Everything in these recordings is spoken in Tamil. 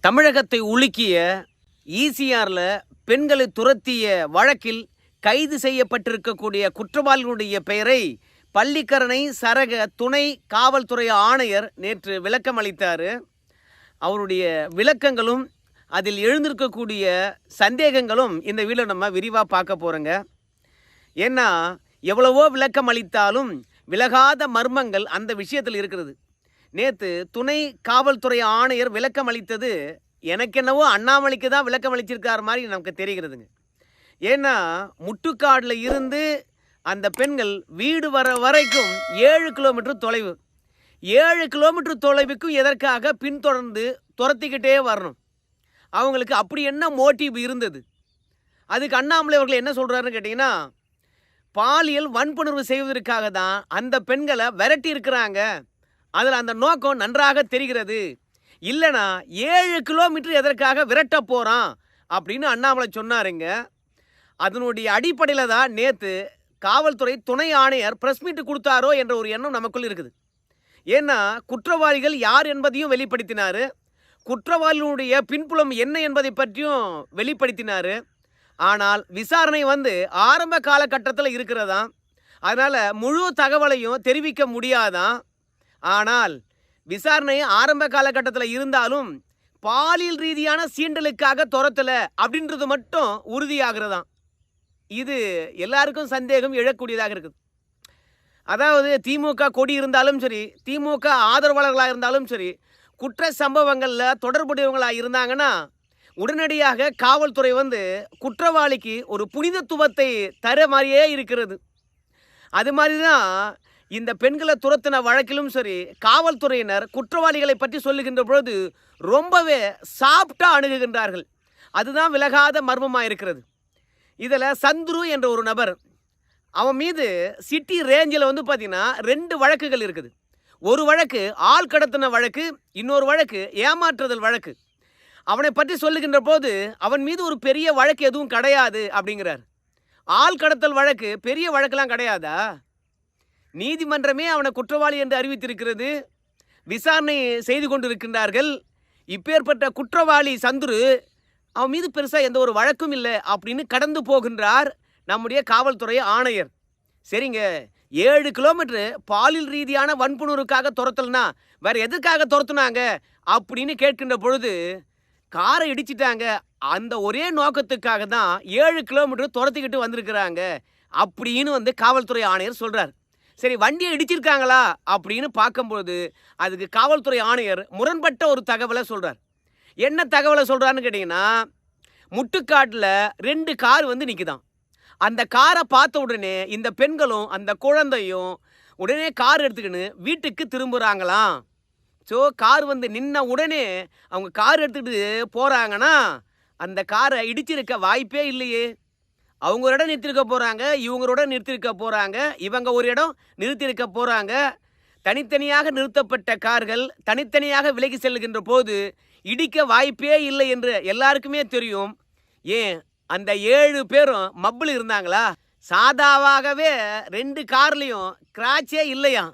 தமிழகத்தை உலுக்கிய ஈசிஆரில் பெண்களை துரத்திய வழக்கில் கைது செய்யப்பட்டிருக்கக்கூடிய குற்றவாளிகளுடைய பெயரை பள்ளிக்கரணை சரக துணை காவல்துறை ஆணையர் நேற்று விளக்கம் அளித்தார். அவருடைய விளக்கங்களும் அதில் எழுந்திருக்கக்கூடிய சந்தேகங்களும் இந்த வீடியோ நம்ம விரிவாக பார்க்க போகிறோங்க ஏன்னா எவ்வளவோ விளக்கம் அளித்தாலும் விலகாத மர்மங்கள் அந்த விஷயத்தில் இருக்கிறது. நேற்று துணை காவல்துறை ஆணையர் விளக்கம் அளித்தது எனக்கென்னவோ அண்ணாமலைக்கு தான் விளக்கம் அளிச்சிருக்கார் மாதிரி நமக்கு தெரிகிறதுங்க. ஏன்னா முட்டுக்காடில் இருந்து அந்த பெண்கள் வீடு வர வரைக்கும் ஏழு கிலோமீட்டர் தொலைவு. ஏழு கிலோமீட்டர் தொலைவுக்கும் எதற்காக பின்தொடர்ந்து துரத்திக்கிட்டே வரணும். அவங்களுக்கு அப்படி என்ன மோட்டிவ் இருந்தது? அதுக்கு அண்ணாமலை அவர்கள் என்ன சொல்கிறாருன்னு கேட்டிங்கன்னா பாலியல் வன்புணர்வு செய்வதற்காக தான் அந்த பெண்களை விரட்டி இருக்கிறாங்க அதில் அந்த நோக்கம் நன்றாக தெரிகிறது. இல்லைனா ஏழு கிலோமீட்டர் எதற்காக விரட்ட போகிறான் அப்படின்னு அண்ணாமலை சொன்னாருங்க. அதனுடைய அடிப்படையில் தான் நேற்று காவல்துறை துணை ஆணையர் ப்ரெஸ் மீட்டு கொடுத்தாரோ என்ற ஒரு எண்ணம் நமக்குள் இருக்குது. ஏன்னா குற்றவாளிகள் யார் என்பதையும் வெளிப்படுத்தினார். குற்றவாளிகளுடைய பின்புலம் என்ன என்பதை பற்றியும் வெளிப்படுத்தினார். ஆனால் விசாரணை வந்து ஆரம்ப காலகட்டத்தில் இருக்கிறதா அதனால் முழு தகவலையும் தெரிவிக்க முடியாதான் ஆனால் விசாரணை ஆரம்ப காலகட்டத்தில் இருந்தாலும் பாலியல் ரீதியான சீண்டலுக்காக துரத்தலை அப்படின்றது மட்டும் உறுதியாகிறதாம். இது எல்லாருக்கும் சந்தேகம் எழக்கூடியதாக இருக்குது. அதாவது திமுக கொடி இருந்தாலும் சரி திமுக ஆதரவாளர்களாக இருந்தாலும் சரி குற்ற சம்பவங்களில் தொடர்புடையவங்களாக இருந்தாங்கன்னா உடனடியாக காவல்துறை வந்து குற்றவாளிக்கு ஒரு புனிதத்துவத்தை தர மாதிரியே இருக்கிறது. அது மாதிரி தான் இந்த பெண்களை துரத்தின வழக்கிலும் சரி காவல்துறையினர் குற்றவாளிகளை பற்றி சொல்லுகின்ற பொழுது ரொம்பவே சாஃப்டாக அணுகுகின்றார்கள். அதுதான் விலகாத மர்மமாக இருக்கிறது. இதில் சந்துரு என்ற ஒரு நபர் அவன் மீது சிட்டி ரேஞ்சில் வந்து பார்த்திங்கன்னா ரெண்டு வழக்குகள் இருக்குது. ஒரு வழக்கு ஆள் கடத்தின வழக்கு இன்னொரு வழக்கு ஏமாற்றுதல் வழக்கு. அவனை பற்றி சொல்லுகின்ற போது அவன் மீது ஒரு பெரிய வழக்கு எதுவும் கிடையாது அப்படிங்கிறார். ஆள் கடத்தல் வழக்கு பெரிய வழக்கெல்லாம் கிடையாதா? நீதிமன்றமே அவனை குற்றவாளி என்று அறிவித்திருக்கிறது. விசாரணை செய்து கொண்டிருக்கின்றார்கள். இப்பேற்பட்ட குற்றவாளி சந்துரு அவன் மீது பெருசாக எந்த ஒரு வழக்கும் இல்லை அப்படின்னு கடந்து போகின்றார் நம்முடைய காவல்துறை ஆணையர். சரிங்க ஏழு கிலோமீட்டர் பாலியல் ரீதியான வன்புணர்வுக்காக துரத்தல்னா வேற எதுக்காக துரத்துனாங்க? அப்படின்னு கேட்கின்ற பொழுது காரை இடிச்சிட்டாங்க. அந்த ஒரே நோக்கத்துக்காக தான் ஏழு கிலோமீட்டர் துரத்திக்கிட்டு வந்திருக்கிறாங்க. அப்படின்னு வந்து காவல்துறை ஆணையர் சொல்கிறார் சரி வண்டியை இடிச்சிருக்காங்களா? அப்படின்னு பார்க்கும்பொழுது அதுக்கு காவல்துறை ஆணையர் முரண்பட்ட ஒரு தகவலை சொல்கிறார் என்ன தகவலை சொல்கிறான்னு கேட்டிங்கன்னா முட்டுக்காட்டில் ரெண்டு கார் வந்து நிற்குதாம் அந்த காரை பார்த்த உடனே இந்த பெண்களும் அந்த குழந்தையும் உடனே கார் எடுத்துக்கின்னு வீட்டுக்கு திரும்புகிறாங்களாம் ஸோ கார் வந்து நின்ன உடனே அவங்க கார் எடுத்துக்கிட்டு போகிறாங்கன்னா அந்த காரை இடிச்சிருக்க வாய்ப்பே இல்லையே. அவங்க ஒரு இடம் நிறுத்திருக்க போகிறாங்க இவங்களோட நிறுத்திருக்க போகிறாங்க இவங்க ஒரு இடம் நிறுத்திருக்க போகிறாங்க தனித்தனியாக நிறுத்தப்பட்ட கார்கள் தனித்தனியாக விலகி செல்கின்ற போது இடிக்க வாய்ப்பே இல்லை என்று எல்லாருக்குமே தெரியும். ஏன்? அந்த ஏழு பேரும் மப்பிள் இருந்தாங்களா? சாதாவாகவே ரெண்டு கார்லேயும் கிராச்சே இல்லையாம்.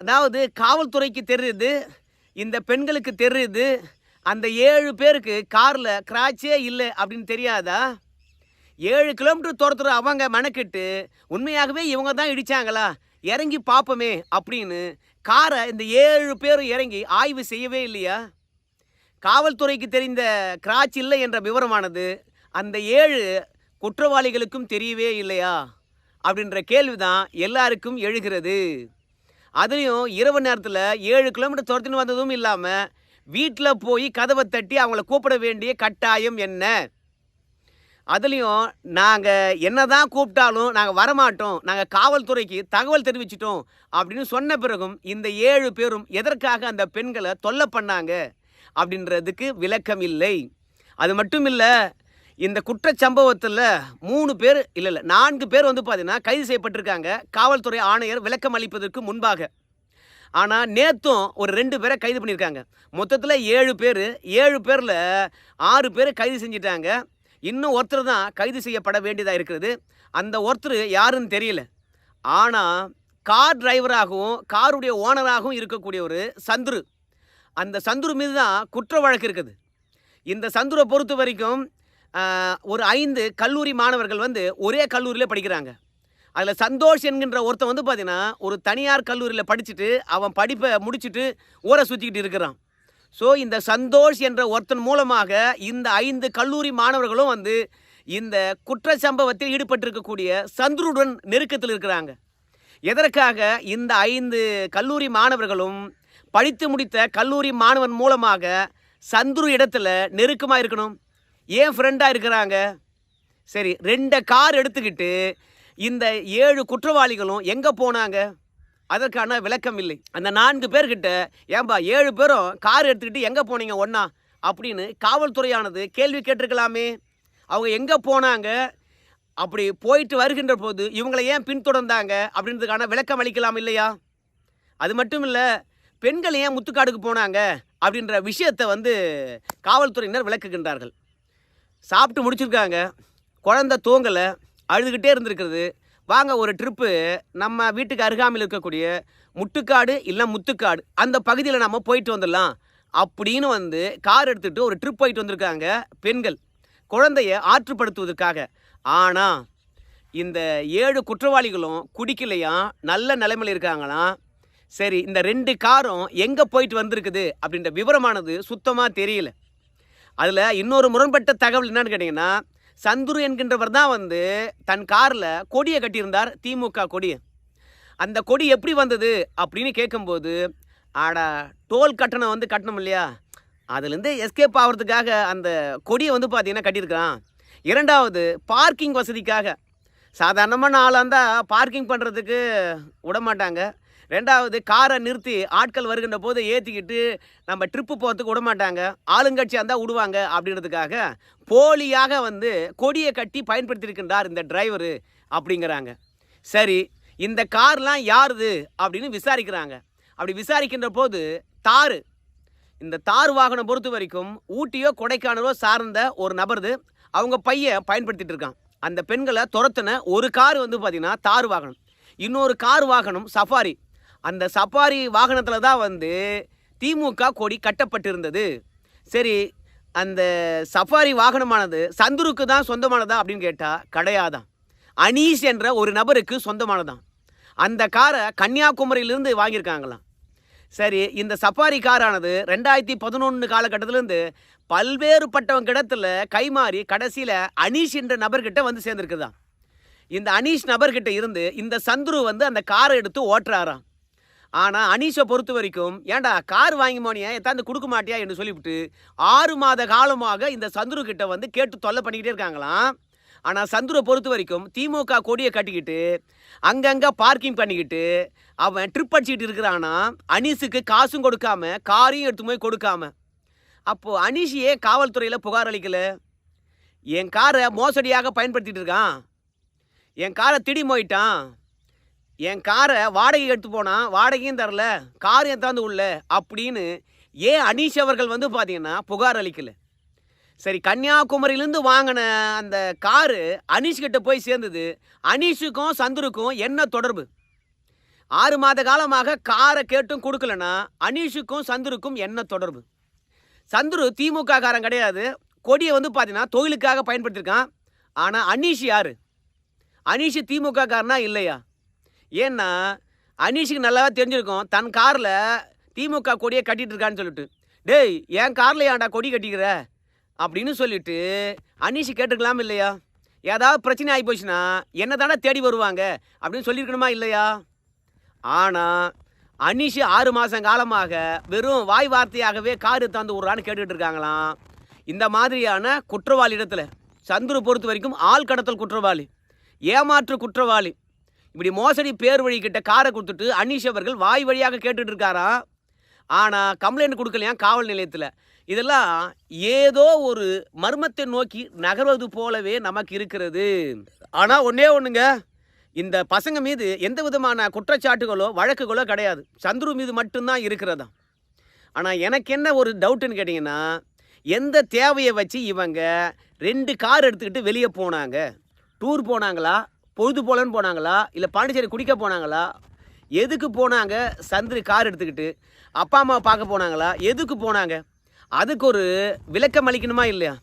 அதாவது காவல்துறைக்கு தெரியுது இந்த பெண்களுக்கு தெரியுது அந்த ஏழு பேருக்கு காரில் கிராச்சே இல்லை அப்படின்னு தெரியாதா? ஏழு கிலோமீட்டர் துரத்துற அவங்க மெனக்கிட்டு உண்மையாகவே இவங்க தான் இடிச்சாங்களா? இறங்கி பார்ப்போமே அப்படின்னு காரை இந்த ஏழு பேரும் இறங்கி ஆய்வு செய்யவே இல்லையா? காவல்துறைக்கு தெரிந்த கிராச் இல்லை என்ற விவரமானது அந்த ஏழு குற்றவாளிகளுக்கும் தெரியவே இல்லையா? அப்படின்ற கேள்வி தான் எல்லாருக்கும் எழுகிறது. அதுலேயும் இரவு நேரத்தில் ஏழு கிலோமீட்டர் துரத்துன்னு வந்ததும் இல்லாமல் வீட்டில் போய் கதவை தட்டி அவங்கள கூப்பிட வேண்டிய கட்டாயம் என்ன? அதுலேயும் நாங்கள் என்ன தான் கூப்பிட்டாலும் நாங்கள் வரமாட்டோம். நாங்கள் காவல்துறைக்கு தகவல் தெரிவிச்சிட்டோம் அப்படின்னு சொன்ன பிறகும் இந்த ஏழு பேரும் எதற்காக அந்த பெண்களை தொல்லை பண்ணாங்க அப்படின்றதுக்கு விளக்கம் இல்லை. அது மட்டும் இல்லை இந்த குற்ற சம்பவத்தில் மூணு பேர் இல்லை இல்லை நான்கு பேர் வந்து பார்த்தீங்கன்னா கைது செய்யப்பட்டிருக்காங்க. காவல்துறை ஆணையர் விளக்கம் அளிப்பதற்கு முன்பாக. ஆனால் நேற்றும் ஒரு ரெண்டு பேரை கைது பண்ணியிருக்காங்க. மொத்தத்தில் ஏழு பேர் ஏழு பேரில் ஆறு பேர் கைது செஞ்சிட்டாங்க. இன்னும் ஒருத்தர் தான் கைது செய்யப்பட வேண்டியதாக இருக்கிறது. அந்த ஒருத்தர் யாருன்னு தெரியல. ஆனால் கார் டிரைவராகவும் காருடைய ஓனராகவும் இருக்கக்கூடிய ஒரு சந்துரு. அந்த சந்துரு மீது தான் குற்ற வழக்கு இருக்குது. இந்த சந்துரை பொறுத்த வரைக்கும் ஒரு ஐந்து கல்லூரி மாணவர்கள் வந்து ஒரே கல்லூரியில் படிக்கிறாங்க. அதில் சந்தோஷ் என்கின்ற ஒருத்தன் வந்து பார்த்தீங்கன்னா ஒரு தனியார் கல்லூரியில் படிச்சுட்டு அவன் படிப்பை முடிச்சுட்டு ஊரை சுற்றிக்கிட்டு இருக்கிறான். ஸோ இந்த சந்தோஷ் என்ற ஒருத்தன் மூலமாக இந்த ஐந்து கல்லூரி மாணவர்களும் வந்து இந்த குற்ற சம்பவத்தில் ஈடுபட்டிருக்கக்கூடிய சந்துருடன் நெருக்கத்தில் இருக்கிறாங்க. எதற்காக இந்த ஐந்து கல்லூரி மாணவர்களும் படித்து முடித்த கல்லூரி மாணவன் மூலமாக சந்துரு இடத்துல நெருக்கமாக இருக்கணும்? ஏன் ஃப்ரெண்டாக இருக்கிறாங்க? சரி ரெண்டு கார் எடுத்துக்கிட்டு இந்த ஏழு குற்றவாளிகளும் எங்கே போனாங்க? அதற்கான விளக்கம் இல்லை. அந்த நான்கு பேர்கிட்ட ஏன்பா ஏழு பேரும் கார் எடுத்துக்கிட்டு எங்கே போனீங்க ஒன்றா அப்படின்னு காவல்துறையானது கேள்வி கேட்டிருக்கலாமே. அவங்க எங்கே போனாங்க? அப்படி போயிட்டு வருகின்ற போது இவங்களை ஏன் பின்தொடர்ந்தாங்க? அப்படின்றதுக்கான விளக்கம் அளிக்கலாம் இல்லையா? அது மட்டும் இல்லை பெண்கள் ஏன் முத்துக்காடுக்கு போனாங்க? அப்படின்ற விஷயத்தை வந்து காவல்துறையினர் விளக்குகின்றார்கள். சாப்பிட்டு முடிச்சிருக்காங்க. குழந்தை தூங்கலை. அழுதுகிட்டே இருந்திருக்கிறது. வாங்க ஒரு ட்ரிப்பு. நம்ம வீட்டுக்கு அருகாமையில் இருக்கக்கூடிய முட்டுக்காடு இல்லை முத்துக்காடு அந்த பகுதியில் நம்ம போயிட்டு வந்துடலாம். அப்படின்னு வந்து கார் எடுத்துகிட்டு ஒரு ட்ரிப் போயிட்டு வந்திருக்காங்க பெண்கள். குழந்தைய ஆற்றுப்படுத்துவதற்காக. ஆனால் இந்த ஏழு குற்றவாளிகளும் குடிக்கலையாம் நல்ல நிலைமையில் இருக்காங்களாம். சரி இந்த ரெண்டு காரும் எங்கே போயிட்டு வந்திருக்குது? அப்படின்ற விவரமானது சுத்தமாக தெரியல. அதில் இன்னொரு முரண்பட்ட தகவல் என்னன்னு கேட்டிங்கன்னா சந்துரு என்கின்றவர் தான் வந்து தன் காரில் கொடியை கட்டியிருந்தார் திமுக கொடியை அந்த கொடி எப்படி வந்தது அப்படின்னு கேட்கும்போது ஆடா டோல் கட்டணம் வந்து கட்டணும் இல்லையா? அதுலேருந்து எஸ்கேப் ஆகிறதுக்காக அந்த கொடியை வந்து பார்த்தீங்கன்னா கட்டியிருக்கான் இரண்டாவது பார்க்கிங் வசதிக்காக. சாதாரணமான ஆளாக இருந்தால் பார்க்கிங் பண்ணுறதுக்கு விட மாட்டாங்க ரெண்டாவது காரை நிறுத்தி ஆட்கள் வருகின்ற போது ஏற்றிக்கிட்டு நம்ம ட்ரிப்பு போகிறதுக்கு விட மாட்டாங்க ஆளுங்கட்சியாக இருந்தால் விடுவாங்க அப்படின்றதுக்காக போலியாக வந்து கொடியை கட்டி பயன்படுத்தியிருக்கின்றார் இந்த டிரைவரு அப்படிங்கிறாங்க. சரி இந்த கார்லாம் யாருது அப்படின்னு விசாரிக்கிறாங்க. அப்படி விசாரிக்கின்ற போது தார் இந்த தார் வாகனம் பொறுத்த வரைக்கும் ஊட்டியோ கொடைக்கானலோ சார்ந்த ஒரு நபர்து. அவங்க பையன் பயன்படுத்திட்டு இருக்கான். அந்த பெண்களை துரத்தின ஒரு கார் வந்து பார்த்திங்கன்னா தார் வாகனம். இன்னொரு கார் வாகனம் சஃபாரி. அந்த சஃபாரி வாகனத்தில் தான் வந்து திமுக கொடி கட்டப்பட்டிருந்தது. சரி அந்த சஃபாரி வாகனமானது சந்துருக்கு தான் சொந்தமானதா அப்படின்னு கேட்டால் கிடையாதான். அனீஷ் என்ற ஒரு நபருக்கு சொந்தமானதான். அந்த காரை கன்னியாகுமரியிலிருந்து வாங்கியிருக்காங்களாம். சரி இந்த சஃபாரி காரானது ரெண்டாயிரத்தி பதினொன்று காலகட்டத்திலேருந்து பல்வேறுபட்டவங்க இடத்துல கைமாறி கடைசியில் அனீஷ் என்ற நபர்கிட்ட வந்து சேர்ந்துருக்குதான் இந்த அனீஷ் நபர்கிட்ட இருந்து இந்த சந்துரு வந்து அந்த காரை எடுத்து ஓட்டுறாராம். ஆனால் அனீஷை பொறுத்த வரைக்கும் ஏன்டா கார் வாங்கி போனியா எத்தாந்து கொடுக்க மாட்டியா? என்று சொல்லிவிட்டு ஆறு மாத காலமாக இந்த சந்துரு கிட்ட வந்து கேட்டு தொல்லை பண்ணிக்கிட்டே இருக்காங்களாம். ஆனால் சந்துரை பொறுத்த வரைக்கும் திமுக கொடியை கட்டிக்கிட்டு அங்கங்கே பார்க்கிங் பண்ணிக்கிட்டு அவன் ட்ரிப் அடிச்சுக்கிட்டு இருக்கிறானா? அனீஸுக்கு காசும் கொடுக்காம காரையும் எடுத்து போய் கொடுக்காம. அப்போது அனீஷ் ஏன் காவல்துறையில் புகார் அளிக்கல? என் காரை மோசடியாக பயன்படுத்திகிட்டு இருக்கான். என் காரை திடி போயிட்டான் என் காரை வாடகை எடுத்து போனால் வாடகையும் தரல கார் எத்தாந்து உள்ள அப்படின்னு ஏன் அனீஷ் அவர்கள் வந்து பார்த்தீங்கன்னா புகார் அளிக்கல. சரி கன்னியாகுமரியிலேருந்து வாங்கின அந்த காரு அனீஷ்கிட்ட போய் சேர்ந்தது. அனீஷுக்கும் சந்துருக்கும் என்ன தொடர்பு? ஆறு மாத காலமாக காரை கேட்டும் கொடுக்கலனா அனீஷுக்கும் சந்துருக்கும் என்ன தொடர்பு? சந்துரு திமுக காரன் கிடையாது. கொடியை வந்து பார்த்தீங்கன்னா தொழிலுக்காக பயன்படுத்தியிருக்கான் ஆனால் அனீஷ் யார்? அனீஷ் திமுக காரனா இல்லையா? ஏன்னா அனீஷுக்கு நல்லாவே தெரிஞ்சிருக்கும். தன் காரில் திமுக கொடியை கட்டிகிட்டு இருக்கான்னு சொல்லிட்டு. டேய் என் காரில் ஏன்டா கொடி கட்டிக்கிற? அப்படின்னு சொல்லிட்டு அனீஷ் கேட்டுருக்கலாம் இல்லையா? ஏதாவது பிரச்சனை ஆகி போச்சுன்னா என்ன தானே தேடி வருவாங்க? அப்படின்னு சொல்லியிருக்கணுமா இல்லையா? ஆனால் அனீஷ் ஆறு மாதம் காலமாக வெறும் வாய் வார்த்தையாகவே கார் தந்து விட்றான்னு கேட்டுக்கிட்டு இருக்காங்களாம் இந்த மாதிரியான குற்றவாளி இடத்துல சந்துரு பொறுத்த வரைக்கும் ஆள் கடத்தல் குற்றவாளி. ஏமாற்று குற்றவாளி. இப்படி மோசடி பேர் வழி கிட்ட காரை கொடுத்துட்டு அனீஷ் அவர்கள் வாய் வழியாக கேட்டுட்டு இருக்காராம் ஆனால் கம்ப்ளைண்ட் கொடுக்கலையா காவல் நிலையத்தில்? இதெல்லாம் ஏதோ ஒரு மர்மத்தை நோக்கி நகர்வது போலவே நமக்கு இருக்கிறது. ஆனால் ஒன்றே ஒன்றுங்க இந்த பசங்க மீது எந்த விதமான குற்றச்சாட்டுகளோ வழக்குகளோ கிடையாது. சந்துரு மீது மட்டும்தான் இருக்கிறதா ஆனால் எனக்கு என்ன ஒரு டவுட்டுன்னு கேட்டிங்கன்னா எந்த தேவையை வச்சு இவங்க ரெண்டு கார் எடுத்துக்கிட்டு வெளியே போனாங்க? டூர் போனாங்களா? பொழுது போலன்னு போனாங்களா? இல்லை பாண்டிச்சேரி குடிக்க போனாங்களா? எதுக்கு போனாங்க? சந்திரி கார் எடுத்துக்கிட்டு அப்பா அம்மா பார்க்க போனாங்களா? எதுக்கு போனாங்க? அதுக்கு ஒரு விளக்கம் அளிக்கணுமா இல்லையா?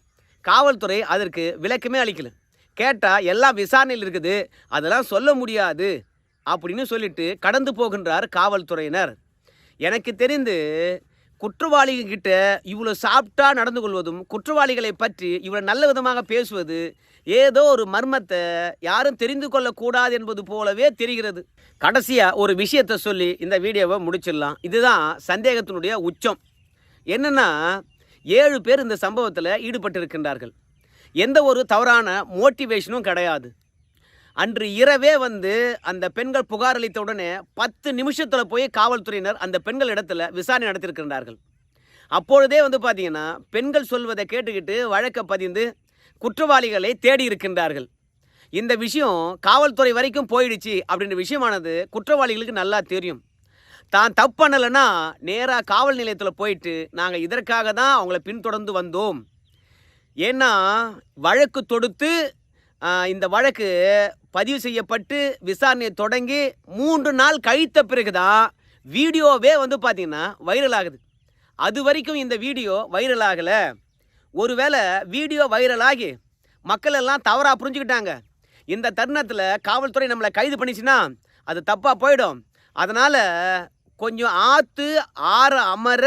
காவல்துறை அதற்கு விளக்கமே அளிக்கல. கேட்டால் எல்லாம் விசாரணையில் இருக்குது. அதெல்லாம் சொல்ல முடியாது அப்படின்னு சொல்லிட்டு கடந்து போகின்றார் காவல்துறையினர். எனக்கு தெரிந்து குற்றவாளிகிட்ட இவ்வளோ சாப்பிட்டா நடந்து கொள்வதும் குற்றவாளிகளை பற்றி இவ்வளோ நல்ல விதமாக பேசுவது ஏதோ ஒரு மர்மத்தை யாரும் தெரிந்து கொள்ளக்கூடாது என்பது போலவே தெரிகிறது. கடைசியாக ஒரு விஷயத்தை சொல்லி இந்த வீடியோவை முடிச்சிடலாம். இதுதான் சந்தேகத்தினுடைய உச்சம். என்னென்னா ஏழு பேர் இந்த சம்பவத்தில் ஈடுபட்டிருக்கின்றார்கள். எந்த ஒரு தவறான மோட்டிவேஷனும் கிடையாது. அன்று இரவே வந்து அந்த பெண்கள் புகார் அளித்த உடனே பத்து நிமிஷத்தில் போய் காவல்துறையினர் அந்த பெண்கள் இடத்துல விசாரணை நடத்தியிருக்கின்றார்கள். அப்பொழுதே வந்து பார்த்தீங்கன்னா பெண்கள் சொல்வதை கேட்டுக்கிட்டு வழக்கை பதிந்து குற்றவாளிகளை தேடி இருக்கின்றார்கள். இந்த விஷயம் காவல்துறை வரைக்கும் போயிடுச்சு அப்படின்ற விஷயமானது குற்றவாளிகளுக்கு நல்லா தெரியும். தான் தப்பு பண்ணலைன்னா நேராக காவல் நிலையத்தில் போயிட்டு நாங்கள் இதற்காக தான் அவங்கள பின்தொடர்ந்து வந்தோம். ஏன்னா வழக்கு தொடுத்து இந்த வழக்கு பதிவு செய்யப்பட்டு விசாரணையை தொடங்கி மூன்று நாள் கழித்த பிறகு தான் வீடியோவே வந்து பார்த்திங்கன்னா வைரல் ஆகுது. அது வரைக்கும் இந்த வீடியோ வைரல் ஆகலை. ஒருவேளை வீடியோ வைரல் ஆகி மக்கள் எல்லாம் தவறாக புரிஞ்சுக்கிட்டாங்க. இந்த தருணத்தில் காவல்துறை நம்மளை கைது பண்ணிச்சுன்னா அது தப்பாக போயிடும். அதனால் கொஞ்சம் ஆற்று ஆற அமர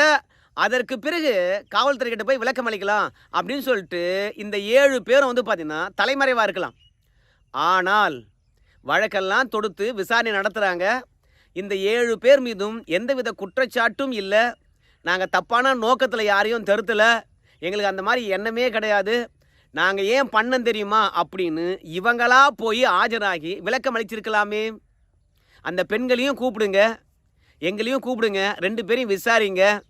அதற்கு பிறகு காவல்துறை கிட்ட போய் விளக்கம் அளிக்கலாம் அப்படின்னு சொல்லிட்டு இந்த ஏழு பேரும் வந்து பார்த்திங்கன்னா தலைமறைவாக இருக்கலாம். ஆனால் வழக்கெல்லாம் தொடுத்து விசாரணை நடத்துகிறாங்க இந்த ஏழு பேர் மீதும் எந்தவித குற்றச்சாட்டும் இல்லை. நாங்கள் தப்பான நோக்கத்தில் யாரையும் தருத்தலை. எங்களுக்கு அந்த மாதிரி எண்ணமே கிடையாது. நாங்கள் ஏன் பண்ணோம் தெரியுமா? அப்படின்னு இவங்களா போய் ஆஜராகி விளக்கம் அளிச்சிருக்கலாமே. அந்த பெண்களையும் கூப்பிடுங்க. எங்களையும் கூப்பிடுங்க. ரெண்டு பேரையும் விசாரிங்க.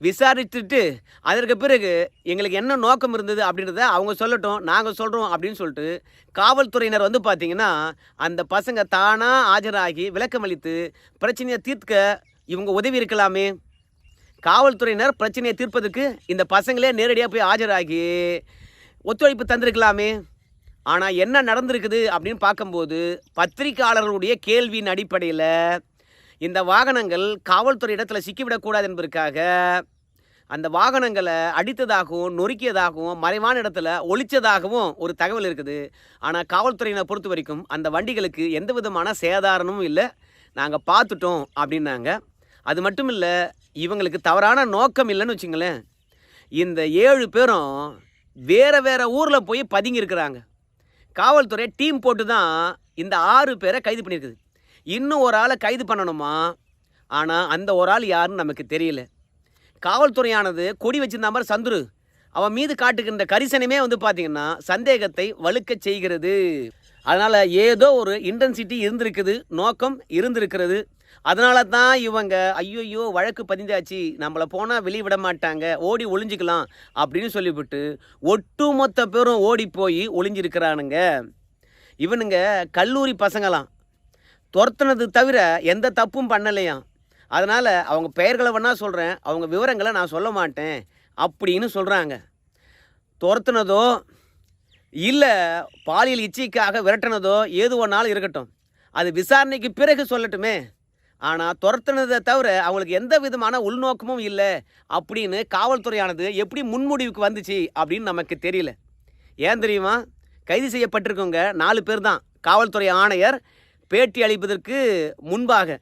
விசாரிச்சுட்டு அதற்கு பிறகு எங்களுக்கு என்ன நோக்கம் இருந்தது அப்படின்றத அவங்க சொல்லட்டும் நாங்கள் சொல்கிறோம் அப்படின்னு சொல்லிட்டு காவல்துறையினர் வந்து பார்த்திங்கன்னா அந்த பசங்க தானாக ஆஜராகி விளக்கம் அளித்து பிரச்சனையை தீர்க்க இவங்க உதவி இருக்கலாமே. காவல்துறையினர் பிரச்சனையை தீர்ப்பதற்கு இந்த பசங்களே நேரடியாக போய் ஆஜராகி ஒத்துழைப்பு தந்திருக்கலாமே. ஆனால் என்ன நடந்திருக்குது அப்படின்னு பார்க்கும்போது பத்திரிக்கையாளர்களுடைய கேள்வியின் அடிப்படையில் இந்த வாகனங்கள் காவல்துறை இடத்துல சிக்கிவிடக்கூடாது என்பதற்காக அந்த வாகனங்களை அடித்ததாகவும் நொறுக்கியதாகவும் மறைவான இடத்துல ஒழிச்சதாகவும் ஒரு தகவல் இருக்குது. ஆனால் காவல்துறையினை பொறுத்த வரைக்கும் அந்த வண்டிகளுக்கு எந்த விதமான சேதாரணமும் இல்லை. நாங்கள் பார்த்துட்டோம் அப்படின்னாங்க. அது மட்டும் இல்லை இவங்களுக்கு தவறான நோக்கம் இல்லைன்னு வச்சுங்களேன். இந்த ஏழு பேரும் வேறு வேறு ஊரில் போய் பதுங்கியிருக்கிறாங்க. காவல்துறை டீம் போட்டு தான் இந்த ஆறு பேரை கைது பண்ணியிருக்குது. இன்னும் ஒரு ஆளை கைது பண்ணணுமா? ஆனால் அந்த ஒரு ஆள் யாருன்னு நமக்கு தெரியல. காவல்துறையானது கொடி வச்சிருந்த மாதிரி சந்துரு அவன் மீது காட்டுகின்ற கரிசனமே வந்து பார்த்திங்கன்னா சந்தேகத்தை வலுக்க செய்கிறது. அதனால் ஏதோ ஒரு இன்டென்சிட்டி இருந்திருக்குது நோக்கம் இருந்திருக்கிறது. அதனால தான் இவங்க ஐயோ வழக்கு பதிந்தாச்சு நம்மளை போனால் வெளியே விட மாட்டாங்க ஓடி ஒளிஞ்சிக்கலாம் அப்படின்னு சொல்லிவிட்டு ஒட்டுமொத்த பேரும் ஓடி போய் ஒளிஞ்சிருக்கிறானுங்க. இவனுங்க கல்லூரி பசங்களாம். துரத்துனது தவிர எந்த தப்பும் பண்ணலையாம். அதனால் அவங்க பெயர்களை வேணால் சொல்கிறேன் அவங்க விவரங்களை நான் சொல்ல மாட்டேன் அப்படின்னு சொல்கிறாங்க துரத்துனதோ இல்லை பாலியல் இச்சைக்காக விரட்டினதோ ஏது ஒன்றாலும் இருக்கட்டும். அது விசாரணைக்கு பிறகு சொல்லட்டுமே. ஆனால் துரத்துனதை தவிர அவங்களுக்கு எந்த விதமான உள்நோக்கமும் இல்லை அப்படின்னு காவல்துறையானது எப்படி முன்முடிவுக்கு வந்துச்சு அப்படின்னு நமக்கு தெரியல. ஏன் தெரியுமா? கைது செய்யப்பட்டிருக்கவங்க நாலு பேர் தான். காவல்துறை ஆணையர் பேட்டி அளிப்பதற்கு முன்பாக.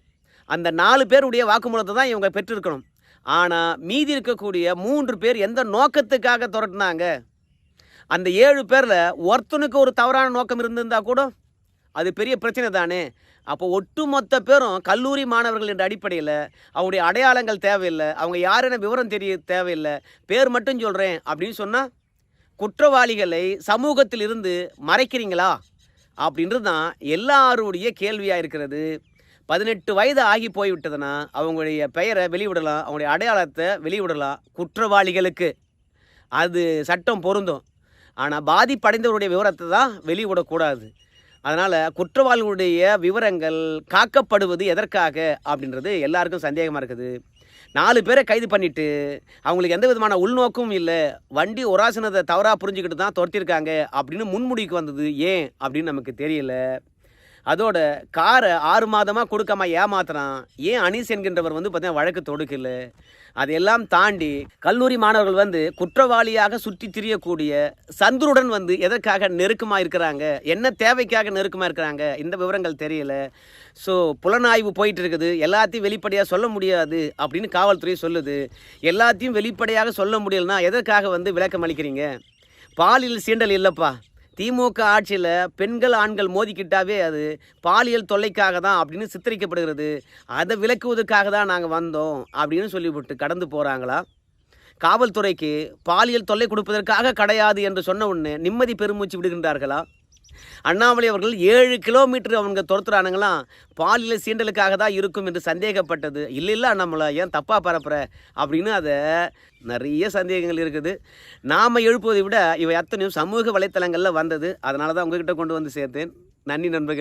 அந்த நாலு பேருடைய வாக்குமூலத்தை தான் இவங்க பெற்றிருக்கணும். ஆனால் மீதி இருக்கக்கூடிய மூன்று பேர் எந்த நோக்கத்துக்காக துரட்டினாங்க அந்த ஏழு பேரில் ஒருத்தனுக்கு ஒரு தவறான நோக்கம் இருந்திருந்தா கூட அது பெரிய பிரச்சனை தானே. அப்போ ஒட்டுமொத்த பேரும் கல்லூரி மாணவர்கள் என்ற அடிப்படையில் அவங்களுடைய அடையாளங்கள் தேவையில்லை. அவங்க யாருன்னு விவரம் தெரிய தேவையில்லை. பேர் மட்டும் சொல்கிறேன் அப்படின்னு சொன்னால் குற்றவாளிகளை சமூகத்தில் இருந்து மறைக்கிறீங்களா? அப்படின்றது தான் எல்லாருடைய கேள்வியாக இருக்கிறது. பதினெட்டு வயது ஆகி போய்விட்டதுன்னா அவங்களுடைய பெயரை வெளிவிடலாம் அவங்களுடைய அடையாளத்தை வெளிவிடலாம் குற்றவாளிகளுக்கு. அது சட்டம் பொருந்தும். ஆனால் பாதிப்படைந்தவருடைய விவரத்தை தான் வெளிவிடக்கூடாது அதனால் குற்றவாளிகளுடைய விவரங்கள் காக்கப்படுவது எதற்காக அப்படின்றது எல்லாருக்கும் சந்தேகமாக இருக்குது. நாலு பேரை கைது பண்ணிட்டு அவங்களுக்கு எந்த விதமான உள்நோக்கமும் இல்லை. வண்டி ஒராசினதை தவறாக புரிஞ்சுக்கிட்டு தான் துரத்திருக்காங்க அப்படின்னு முன்முடிவுக்கு வந்தது ஏன் அப்படின்னு நமக்கு தெரியல. அதோட காரை ஆறு மாதமாக கொடுக்காம ஏமாத்துறான். ஏன் அனீஸ் என்கின்றவர் வந்து பார்த்தீங்கன்னா வழக்கு தொடுக்கல. அதையெல்லாம் தாண்டி கல்லூரி மாணவர்கள் வந்து குற்றவாளியாக சுற்றி திரியக்கூடிய சந்துருடன் வந்து எதற்காக நெருக்கமாக இருக்கிறாங்க? என்ன தேவைக்காக நெருக்கமாக இருக்கிறாங்க? இந்த விவரங்கள் தெரியல. ஸோ புலனாய்வு போயிட்டு இருக்குது எல்லாத்தையும் வெளிப்படையாக சொல்ல முடியாது அப்படின்னு காவல்துறை சொல்லுது. எல்லாத்தையும் வெளிப்படையாக சொல்ல முடியலன்னா எதற்காக வந்து விளக்கம் அளிக்கிறீங்க பாலியல் சீண்டல் இல்லைப்பா. திமுக ஆட்சியில் பெண்கள் ஆண்கள் மோதிக்கிட்டாவே அது பாலியல் தொல்லைக்காக தான் அப்படின்னு சித்தரிக்கப்படுகிறது. அதை விளக்குவதற்காக தான் நாங்கள் வந்தோம் அப்படின்னு சொல்லிவிட்டு கடந்து போகிறாங்களா காவல்துறைக்கு பாலியல் தொல்லை கொடுப்பதற்காக கிடையாது என்று சொன்ன உடனே நிம்மதி பெருமூச்சு விடுகின்றார்களா? அண்ணாமலை அவர்கள் ஏழு கிலோமீட்டர் அவங்க துரத்துறானுங்களாம் பாலியல் சீண்டலுக்காக தான் இருக்கும் என்று சந்தேகப்பட்டது. இல்லை இல்லை அண்ணாமலை ஏன் தப்பாக பரப்புற? அப்படின்னு அதை நிறைய சந்தேகங்கள் இருக்குது. நாம் எழுப்புவதை விட இவை அத்தனையும் சமூக வலைத்தளங்களில் வந்தது. அதனால தான் உங்ககிட்ட கொண்டு வந்து சேர்த்தேன். நன்றி நண்பர்கள்.